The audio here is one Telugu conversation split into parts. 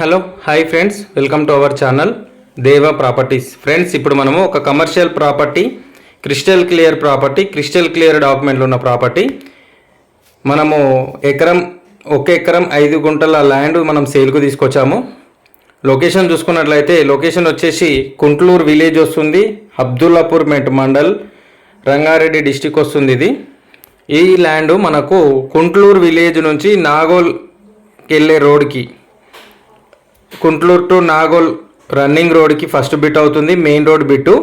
Hello hi friends welcome to our channel Deva properties. Friends ఇప్పుడు మనము ఒక commercial property crystal clear property crystal clear డాక్యుమెంట్లు ఉన్న ప్రాపర్టీ. మనము ఎకరం ఒక ఎకరం ఐదు గుంటల ల్యాండ్ మనం సేల్కు తీసుకొచ్చాము. లొకేషన్ చూసుకున్నట్లయితే లొకేషన్ వచ్చేసి కుంట్లూరు విలేజ్ వస్తుంది అబ్దుల్లాపూర్ మెట్ మండల్ రంగారెడ్డి డిస్టిక్ వస్తుంది ఇది. ఈ ల్యాండ్ మనకు కుంట్లూరు విలేజ్ నుంచి నాగోల్కి వెళ్ళే రోడ్కి కుంట్లూరు టు నాగోల్ రన్నింగ్ రోడ్కి ఫస్ట్ బిట్ అవుతుంది main road bit.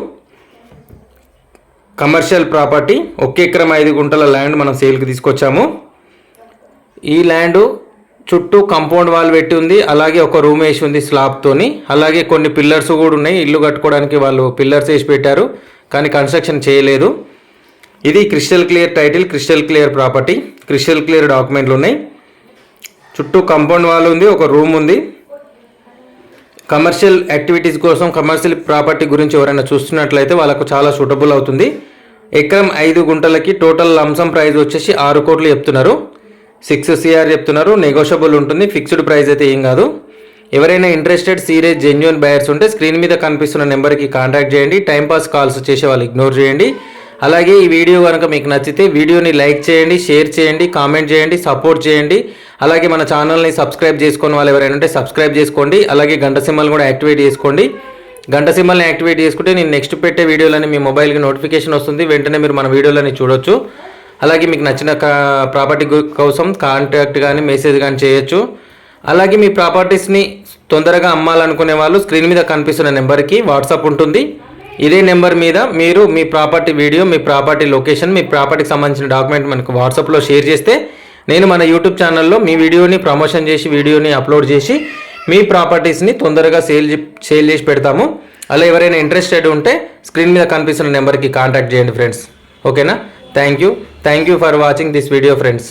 Commercial property ఒక ఎకరం ఐదు గుంటల ల్యాండ్ మనం సేల్కి తీసుకొచ్చాము. ఈ ల్యాండ్ చుట్టూ కంపౌండ్ వాల్ పెట్టి ఉంది అలాగే ఒక రూమ్ వేసి ఉంది స్లాబ్తోని అలాగే కొన్ని పిల్లర్స్ కూడా ఉన్నాయి ఇల్లు కట్టుకోవడానికి వాళ్ళు పిల్లర్స్ వేసి పెట్టారు కానీ కన్స్ట్రక్షన్ చేయలేదు. ఇది crystal clear title crystal clear property crystal clear డాక్యుమెంట్లు ఉన్నాయి. చుట్టూ కంపౌండ్ వాల్ ఉంది ఒక రూమ్ ఉంది. కమర్షియల్ యాక్టివిటీస్ కోసం కమర్షియల్ ప్రాపర్టీ గురించి ఎవరైనా చూస్తున్నట్లయితే వాళ్ళకు చాలా సూటబుల్ అవుతుంది. ఎకరం ఐదు గుంటలకి టోటల్ లంసం ప్రైస్ వచ్చేసి ఆరు కోట్లు చెప్తున్నారు. సిక్స్ సిఆర్ చెప్తున్నారు. నెగోషియబుల్ ఉంటుంది. ఫిక్స్డ్ ప్రైస్ అయితే ఏం కాదు. ఎవరైనా ఇంట్రెస్టెడ్ సీరియస్ జెన్యున్ బయర్స్ ఉంటే స్క్రీన్ మీద కనిపిస్తున్న నెంబర్కి కాంటాక్ట్ చేయండి. టైంపాస్ కాల్స్ చేసే వాళ్ళు ఇగ్నోర్ చేయండి. అలాగే ఈ వీడియో కనుక మీకు నచ్చితే వీడియోని లైక్ చేయండి షేర్ చేయండి కామెంట్ చేయండి సపోర్ట్ చేయండి. అలాగే మన ఛానల్ని సబ్స్క్రైబ్ చేసుకుని వాళ్ళు ఎవరైనా ఉంటే సబ్స్క్రైబ్ చేసుకోండి. అలాగే గంట సింబల్ కూడా యాక్టివేట్ చేసుకోండి. గంట సింబల్ని యాక్టివేట్ చేసుకుంటే నేను నెక్స్ట్ పెట్టే వీడియోలని మీ మొబైల్కి నోటిఫికేషన్ వస్తుంది. వెంటనే మీరు మన వీడియోలని చూడొచ్చు. అలాగే మీకు నచ్చిన ప్రాపర్టీ కోసం కాంటాక్ట్ కానీ మెసేజ్ కానీ చేయొచ్చు. అలాగే మీ ప్రాపర్టీస్ని తొందరగా అమ్మాలనుకునే వాళ్ళు స్క్రీన్ మీద కనిపిస్తున్న నెంబర్కి వాట్సాప్ ఉంటుంది. ఇదే నెంబర్ మీద మీరు మీ ప్రాపర్టీ వీడియో మీ ప్రాపర్టీ లొకేషన్ మీ ప్రాపర్టీకి సంబంధించిన డాక్యుమెంట్ మనకు వాట్సాప్లో షేర్ చేస్తే నేను మన యూట్యూబ్ ఛానల్లో మీ వీడియోని ప్రమోషన్ చేసి వీడియోని అప్లోడ్ చేసి మీ ప్రాపర్టీస్ని తొందరగా సేల్ సేల్ చేసి పెడతాము. అలా ఎవరైనా ఇంట్రెస్టెడ్ ఉంటే స్క్రీన్ మీద కనిపిస్తున్న నెంబర్కి కాంటాక్ట్ చేయండి ఫ్రెండ్స్. ఓకేనా? Thank you thank you for watching this video friends